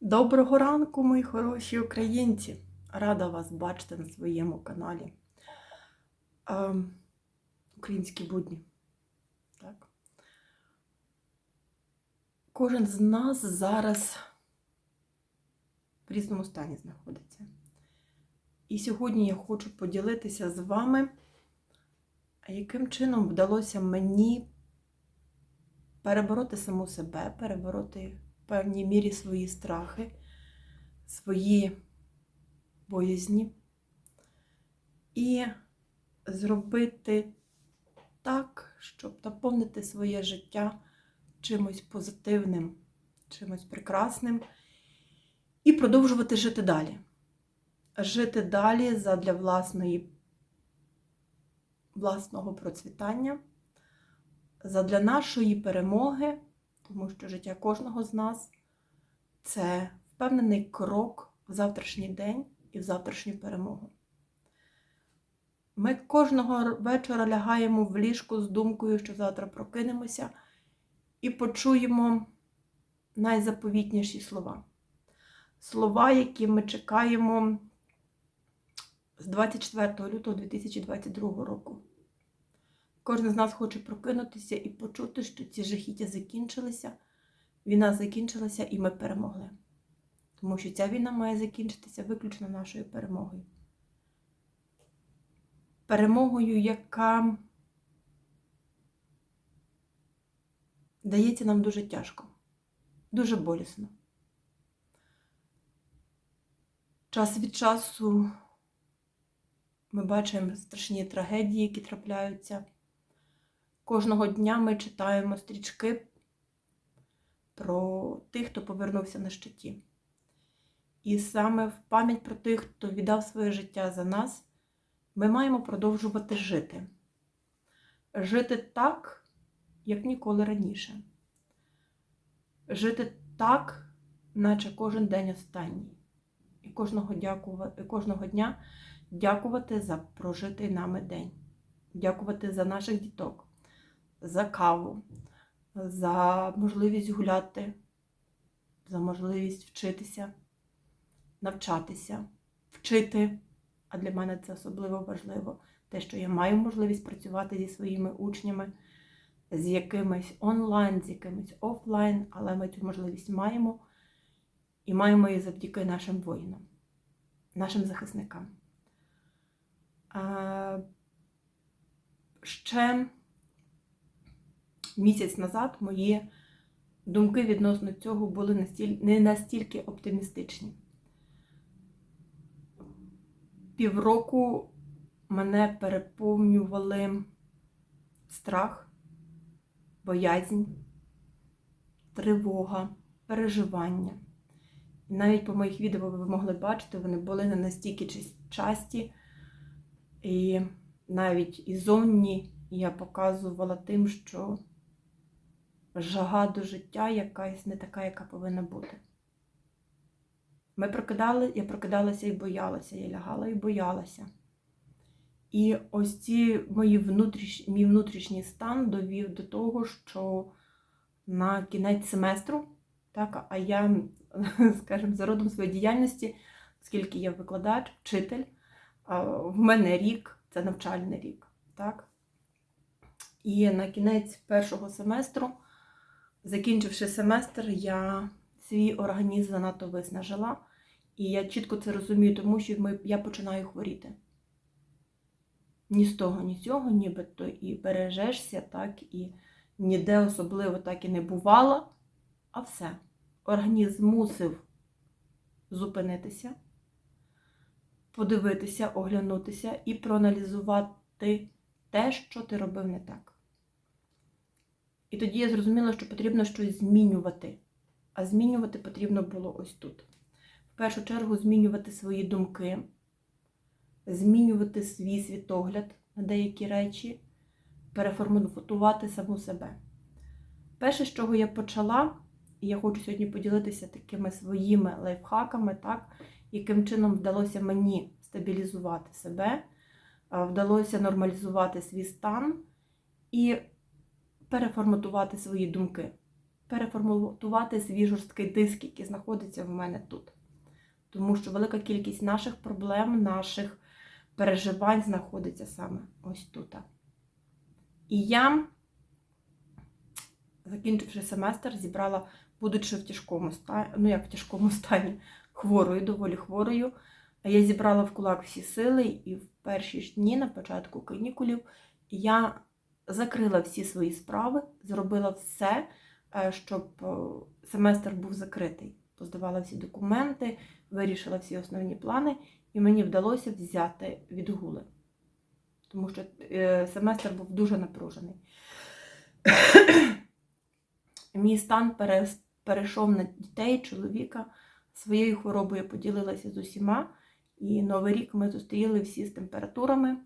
Доброго ранку, мої хороші українці! Рада вас бачити на своєму каналі. Ем, Українські будні. Так. Кожен з нас зараз в різному стані знаходиться. І сьогодні я хочу поділитися з вами, яким чином вдалося мені перебороти саму себе, перебороти в певній мірі свої страхи, свої боязні і зробити так, щоб наповнити своє життя чимось позитивним, чимось прекрасним і продовжувати жити далі. Жити далі задля власної, власного процвітання, задля нашої перемоги, тому що життя кожного з нас це впевнений крок в завтрашній день і в завтрашню перемогу. Ми кожного вечора лягаємо в ліжку з думкою, що завтра прокинемося і почуємо найзаповітніші слова. Слова, які ми чекаємо з 24 лютого 2022 року. Кожен з нас хоче прокинутися і почути, що ці жахіття закінчилися, війна закінчилася і ми перемогли. Тому що ця війна має закінчитися виключно нашою перемогою. Перемогою, яка дається нам дуже тяжко, дуже болісно. Час від часу ми бачимо страшні трагедії, які трапляються. Кожного дня ми читаємо стрічки про тих, хто повернувся на щиті. І саме в пам'ять про тих, хто віддав своє життя за нас, ми маємо продовжувати жити. Жити так, як ніколи раніше. Жити так, наче кожен день останній. І кожного, дякувати, кожного дня дякувати за прожитий нами день. Дякувати за наших діток, за каву, за можливість гуляти, за можливість вчитися, навчатися, вчити. А для мене це особливо важливо, те, що я маю можливість працювати зі своїми учнями, з якимись онлайн, з якимись офлайн, але ми цю можливість маємо і маємо її завдяки нашим воїнам, нашим захисникам. Ще місяць назад мої думки відносно цього були не настільки оптимістичні. Півроку мене переповнювали страх, боязнь, тривога, переживання. І навіть по моїх відео ви могли бачити, вони були не настільки часті. І навіть ізовні я показувала тим, що жага до життя якась не така, яка повинна бути. Ми прокидали, я прокидалася і боялася, я лягала і боялася. І ось ці мої внутріш, мій внутрішній стан довів до того, що на кінець семестру, так, а я, скажімо, за родом своєї діяльності, оскільки я викладач, вчитель, в мене рік, це навчальний рік. так. І на кінець першого семестру, закінчивши семестр, я свій організм занадто виснажила. І я чітко це розумію, тому що ми, я починаю хворіти. Ні з того, ні з цього, нібито і бережешся, так, і ніде особливо так і не бувало. А все. Організм мусив зупинитися, подивитися, оглянутися і проаналізувати те, що ти робив не так. І тоді я зрозуміла, що потрібно щось змінювати. А змінювати потрібно було ось тут. В першу чергу змінювати свої думки, змінювати свій світогляд на деякі речі, переформатувати саму себе. Перше, з чого я почала, і я хочу сьогодні поділитися такими своїми лайфхаками, так, яким чином вдалося мені стабілізувати себе, вдалося нормалізувати свій стан і переформатувати свої думки. переформатувати свій жорсткий диск, який знаходиться в мене тут. Тому що велика кількість наших проблем, наших переживань знаходиться саме ось тут. І я, закінчивши семестр, зібрала, будучи в тяжкому стані, ну як в тяжкому стані, хворою, доволі хворою. Я зібрала в кулак всі сили, і в перші ж дні, на початку канікулів, я закрила всі свої справи, зробила все, е, щоб е, семестр був закритий. Поздавала всі документи, вирішила всі основні плани, і мені вдалося взяти відгули. Тому що е, семестр був дуже напружений. Мій стан перейшов на дітей, чоловіка. Своєю хворобою поділилася з усіма. І Новий рік ми зустріли всі з температурами,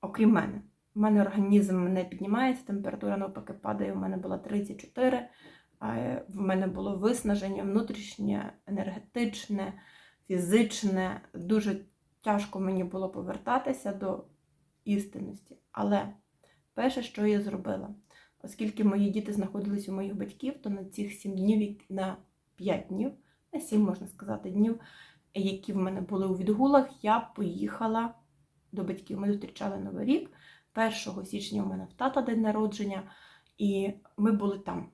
окрім мене. У мене організм не піднімається, температура навпаки падає. У мене була 34, а е, в мене було виснаження внутрішнє, енергетичне, фізичне. Дуже тяжко мені було повертатися до істинності. Але перше, що я зробила, оскільки мої діти знаходились у моїх батьків, то на цих 7 днів, на 5 днів, на 7, можна сказати, днів, які в мене були у відгулах, я поїхала до батьків. Ми зустрічали Новий рік. 1 січня у мене в тата день народження, і ми були там.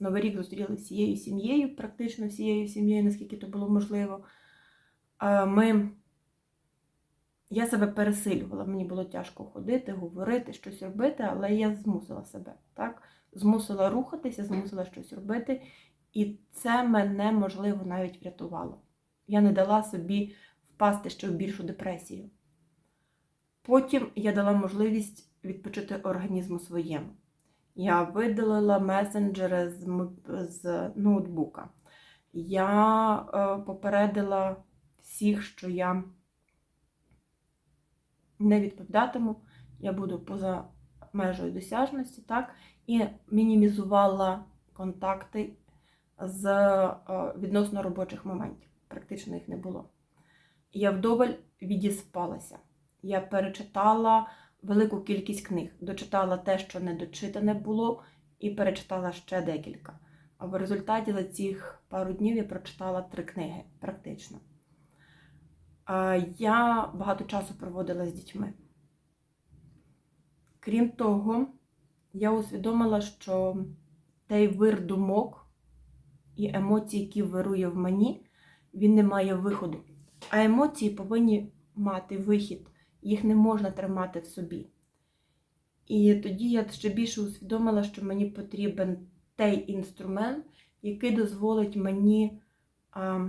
Новий рік зустріли всією сім'єю, практично всією сім'єю, наскільки то було можливо. Е, Ми... Я себе пересилювала, мені було тяжко ходити, говорити, щось робити, але я змусила себе, так? Змусила рухатися, змусила щось робити, і це мене, можливо, навіть врятувало. Я не дала собі впасти ще в більшу депресію. Потім я дала можливість відпочити організму своєму. Я видалила месенджери з, з ноутбука. Я е, попередила всіх, що я не відповідатиму, я буду поза межею досяжності, так? І мінімізувала контакти з е, відносно робочих моментів. Практично їх не було. Я вдоволь відіспалася. Я перечитала велику кількість книг, дочитала те, що не дочитане було, і перечитала ще декілька. А в результаті за цих пару днів я прочитала три книги практично. Я багато часу проводила з дітьми. Крім того, я усвідомила, що той вир думок і емоцій, які вирує в мені, він не має виходу. А емоції повинні мати вихід, їх не можна тримати в собі. І тоді я ще більше усвідомила, що мені потрібен той інструмент, який дозволить мені а,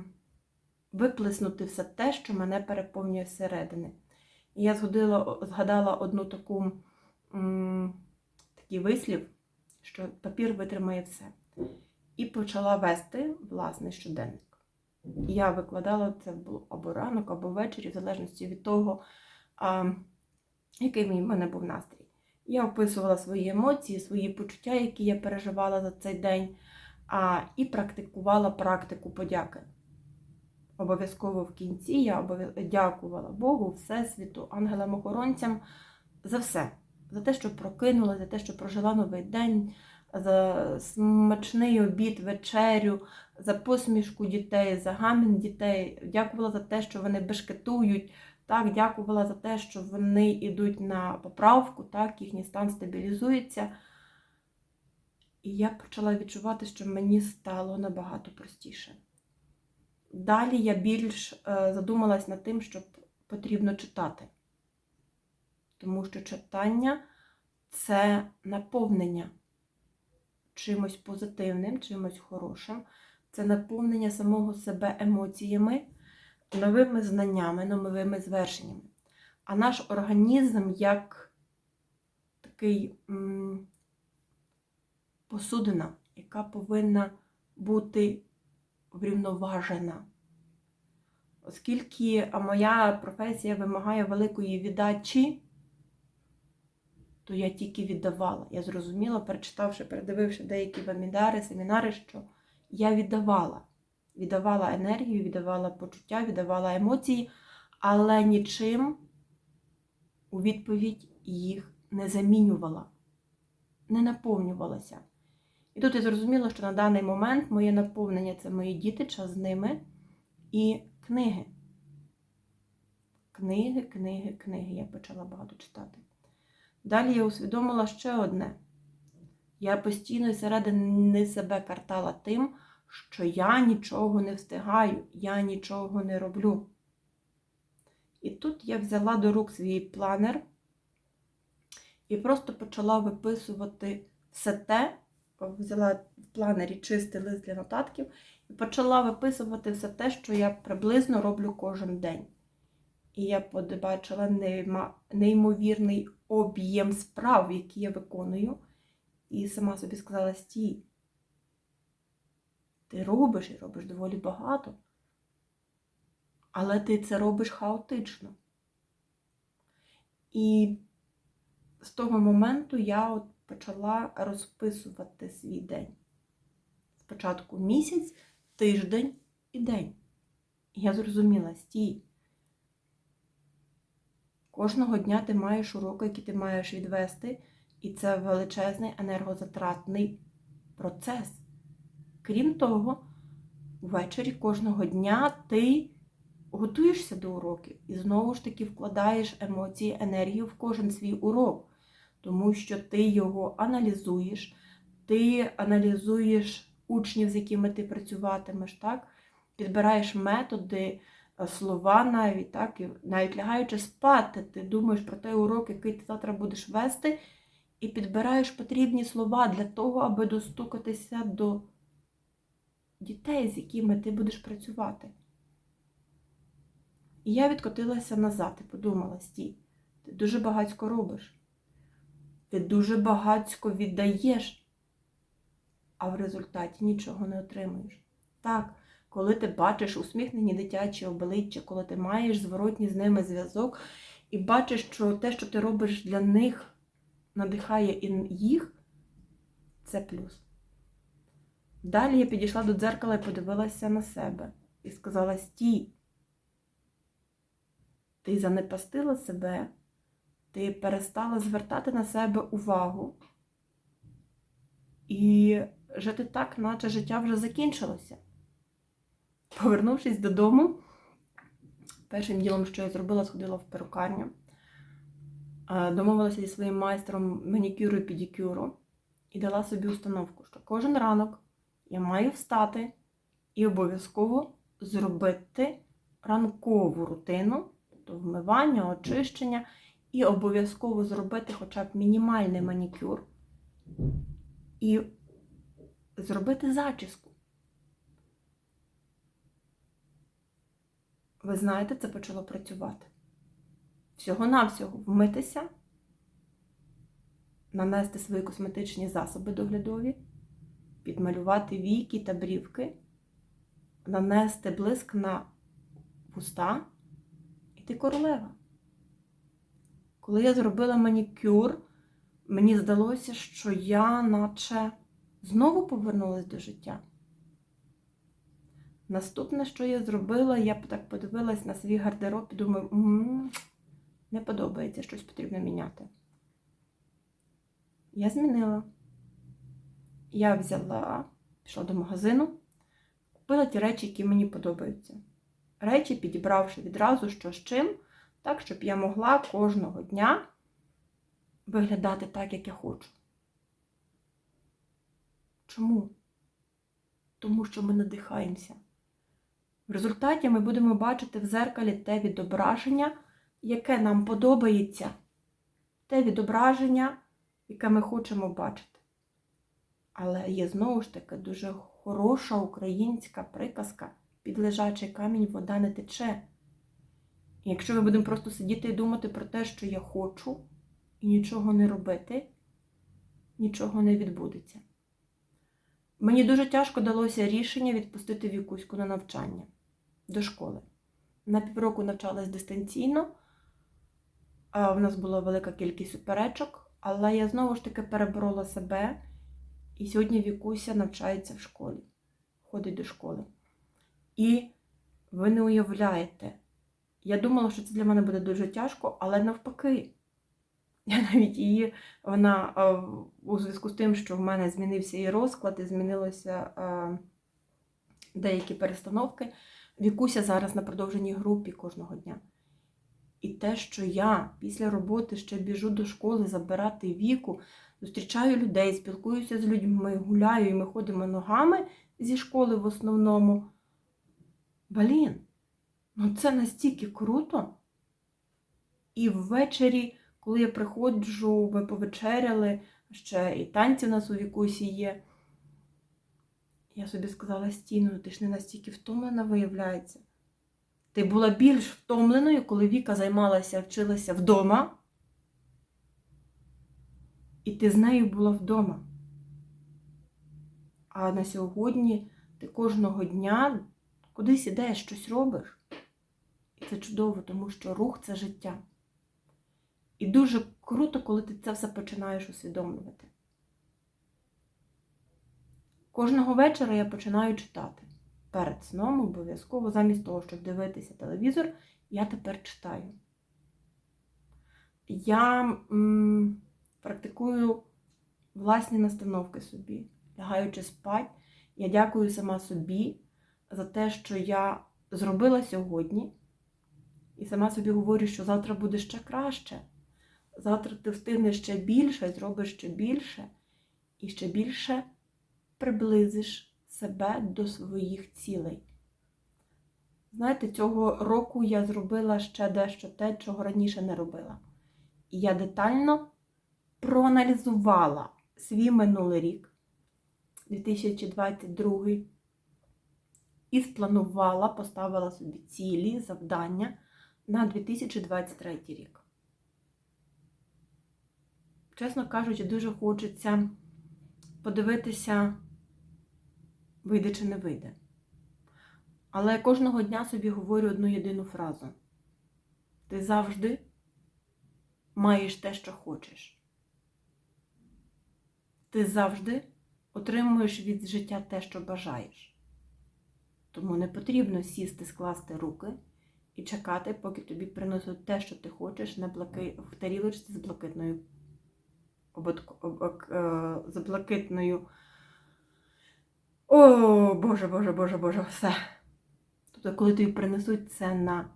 виплеснути все те, що мене переповнює зсередини. І я згадала, згадала одну таку м, такий вислів, що папір витримає все. І почала вести власний щоденник. Я викладала це або ранок, або ввечері, в залежності від того, а, який в мене був настрій. Я описувала свої емоції, свої почуття, які я переживала за цей день, а, і практикувала практику подяки. Обов'язково в кінці я дякувала Богу, Всесвіту, ангелам-охоронцям за все. За те, що прокинула, за те, що прожила новий день, за смачний обід, вечерю, за посмішку дітей, за гамін дітей. Дякувала за те, що вони бешкетують. Так, дякувала за те, що вони йдуть на поправку, так, їхній стан стабілізується. І я почала відчувати, що мені стало набагато простіше. Далі я більш е, задумалась над тим, що потрібно читати. Тому що читання це наповнення чимось позитивним, чимось хорошим, це наповнення самого себе емоціями, новими знаннями, новими звершеннями. А наш організм як такий м, посудина, яка повинна бути врівноважена. Оскільки моя професія вимагає великої віддачі, то я тільки віддавала. Я зрозуміла, перечитавши, передививши деякі вебінари, семінари, що я віддавала. Віддавала енергію, віддавала почуття, віддавала емоції, але нічим у відповідь їх не замінювала, не наповнювалася. І тут я зрозуміла, що на даний момент моє наповнення це мої діти, час з ними і книги. Книги, книги, книги. Я почала багато читати. Далі я усвідомила ще одне. Я постійно зсередини себе картала тим, що я нічого не встигаю, я нічого не роблю. І тут я взяла до рук свій планер і просто почала виписувати все те, взяла в планері чистий лист для нотатків і почала виписувати все те, що я приблизно роблю кожен день. І я побачила неймовірний об'єм справ, які я виконую, і сама собі сказала: стій. Ти робиш і робиш доволі багато. Але ти це робиш хаотично. І з того моменту я от почала розписувати свій день. Спочатку місяць, тиждень і день. І я зрозуміла, стій. Кожного дня ти маєш уроки, які ти маєш відвести, і це величезний енергозатратний процес. Крім того, ввечері кожного дня ти готуєшся до уроків і знову ж таки вкладаєш емоції, енергію в кожен свій урок, тому що ти його аналізуєш, ти аналізуєш учнів, з якими ти працюватимеш, так? підбираєш методи, е, слова навіть, так? і навіть лягаючи спати, ти думаєш про той урок, який ти завтра будеш вести, і підбираєш потрібні слова для того, аби достукатися до дітей, з якими ти будеш працювати. І я відкотилася назад і подумала: стій, ти дуже багатько робиш, ти дуже багатько віддаєш, а в результаті нічого не отримуєш. Так, коли ти бачиш усміхнені дитячі обличчя, коли ти маєш зворотній з ними зв'язок, і бачиш, що те, що ти робиш для них, надихає їх, це плюс. Далі я підійшла до дзеркала і подивилася на себе. І сказала: стій. Ти занепастила себе, ти перестала звертати на себе увагу. І жити так, наче життя вже закінчилося. Повернувшись додому, першим ділом, що я зробила, сходила в перукарню, домовилася зі своїм майстром манікюру і педикюру. І дала собі установку, що кожен ранок я маю встати і обов'язково зробити ранкову рутину, тобто вмивання, очищення, і обов'язково зробити хоча б мінімальний манікюр і зробити зачіску. Ви знаєте, це почало працювати. Всього-навсього вмитися, нанести свої косметичні засоби доглядові, підмалювати віки та брівки, нанести блиск на вуста і ти королева. Коли я зробила манікюр, мені здалося, що я наче знову повернулася до життя. Наступне, що я зробила, я так подивилась на свій гардероб і думаю, «М, не подобається, щось потрібно міняти. Я змінила. Я взяла, пішла до магазину, купила ті речі, які мені подобаються. Речі, підібравши відразу, що з чим, так, щоб я могла кожного дня виглядати так, як я хочу. Чому? Тому що ми надихаємося. В результаті ми будемо бачити в зеркалі те відображення, яке нам подобається, те відображення, яке ми хочемо бачити. Але є знову ж таки дуже хороша українська приказка під лежачий камінь вода не тече. І якщо ми будемо просто сидіти і думати про те, що я хочу, і нічого не робити, нічого не відбудеться. Мені дуже тяжко далося рішення відпустити Вікуську на навчання до школи. На півроку навчалась дистанційно, а в нас була велика кількість суперечок, але я знову ж таки переборола себе, і сьогодні Вікуся навчається в школі, ходить до школи. І ви не уявляєте, я думала, що це для мене буде дуже тяжко, але навпаки, Я навіть її, вона у зв'язку з тим, що в мене змінився її розклад і змінилися деякі перестановки. Вікуся зараз на продовженій групі кожного дня. І те, що я після роботи ще біжу до школи забирати віку, зустрічаю людей, спілкуюся з людьми, гуляю, і ми ходимо ногами зі школи в основному. Блін, ну це настільки круто. І ввечері, коли я приходжу, ми повечеряли, ще і танці у нас у вікусі є. Я собі сказала, Стіно, ти ж не настільки втомлена, виявляється. Ти була більш втомленою, коли Віка займалася, вчилася вдома. І ти з нею була вдома. А на сьогодні ти кожного дня кудись ідеш, щось робиш. І це чудово, тому що рух це життя. І дуже круто, коли ти це все починаєш усвідомлювати. Кожного вечора я починаю читати. Перед сном обов'язково, замість того, щоб дивитися телевізор, я тепер читаю. Я м, практикую власні настановки собі, лягаючи спать. Я дякую сама собі за те, що я зробила сьогодні. І сама собі говорю, що завтра буде ще краще. Завтра ти встигнеш ще більше, зробиш ще більше і ще більше приблизиш себе до своїх цілей. Знаєте, цього року я зробила ще дещо те, чого раніше не робила. І я детально проаналізувала свій минулий рік, 2022, і спланувала, поставила собі цілі, завдання на 2023 рік. Чесно кажучи, дуже хочеться подивитися, вийде чи не вийде. Але я кожного дня собі говорю одну єдину фразу: ти завжди маєш те, що хочеш. Ти завжди отримуєш від життя те, що бажаєш. Тому не потрібно сісти, скласти руки і чекати, поки тобі принесуть те, що ти хочеш, на блаки... в тарілочці з блакитною е... з блакитною. О, Боже, Боже, Боже, Боже, все. Тобто, коли тобі принесуть це на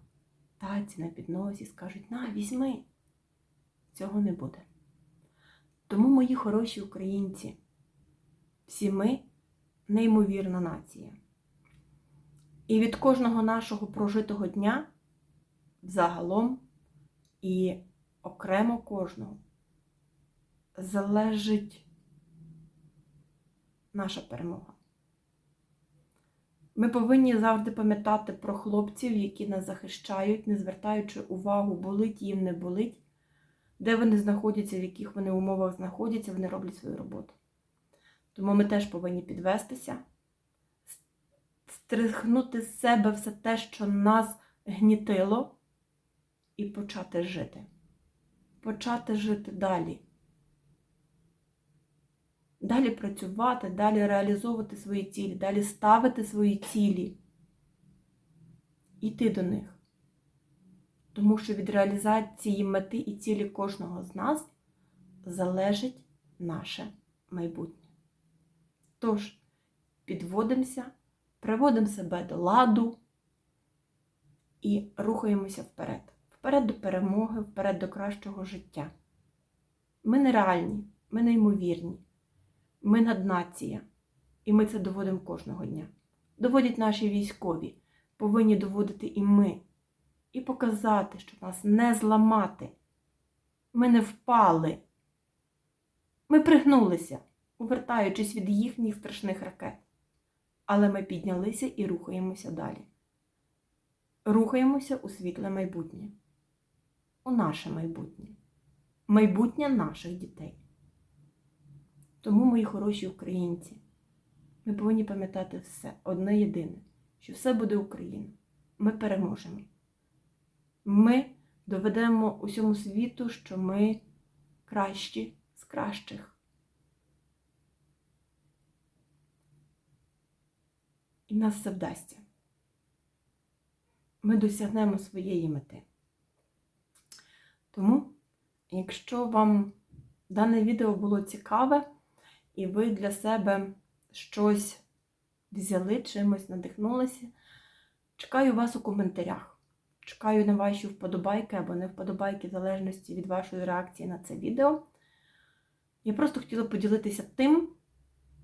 таці, на підносі, скажуть, на, візьми, цього не буде. Тому, мої хороші українці, всі ми неймовірна нація. І від кожного нашого прожитого дня загалом і окремо кожного залежить наша перемога. Ми повинні завжди пам'ятати про хлопців, які нас захищають, не звертаючи увагу, болить їм, не болить, де вони знаходяться, в яких вони умовах знаходяться, вони роблять свою роботу. Тому ми теж повинні підвестися, стрихнути з себе все те, що нас гнітило, і почати жити. Почати жити далі. Далі працювати, далі реалізовувати свої цілі, далі ставити свої цілі, йти до них. Тому що від реалізації мети і цілі кожного з нас залежить наше майбутнє. Тож, підводимося, приводимо себе до ладу і рухаємося вперед. Вперед до перемоги, вперед до кращого життя. Ми нереальні, ми неймовірні. Ми наднація, і ми це доводимо кожного дня. Доводять наші військові, повинні доводити і ми, і показати, що нас не зламати. Ми не впали. Ми пригнулися, увертаючись від їхніх страшних ракет. Але ми піднялися і рухаємося далі. Рухаємося у світле майбутнє, у наше майбутнє, майбутнє наших дітей. Тому, мої хороші українці, ми повинні пам'ятати все, одне єдине, що все буде Україна. Ми переможемо. Ми доведемо усьому світу, що ми кращі з кращих. І нас все вдасться. Ми досягнемо своєї мети. Тому Якщо вам дане відео було цікаве і ви для себе щось взяли, чимось надихнулися, чекаю вас у коментарях. Чекаю на ваші вподобайки або не вподобайки, в залежності від вашої реакції на це відео. Я просто хотіла поділитися тим,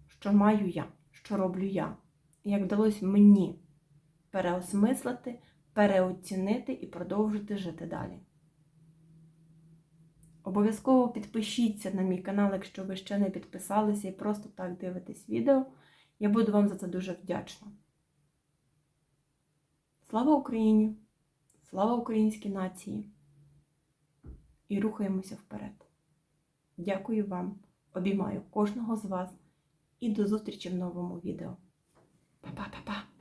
що маю я, що роблю я, і як вдалося мені переосмислити, переоцінити і продовжити жити далі. Обов'язково підпишіться на мій канал, якщо ви ще не підписалися і просто так дивитесь відео. Я буду вам за це дуже вдячна. Слава Україні! Слава українській нації! І рухаємося вперед. Дякую вам, обіймаю кожного з вас і до зустрічі в новому відео. Па-па-па-па!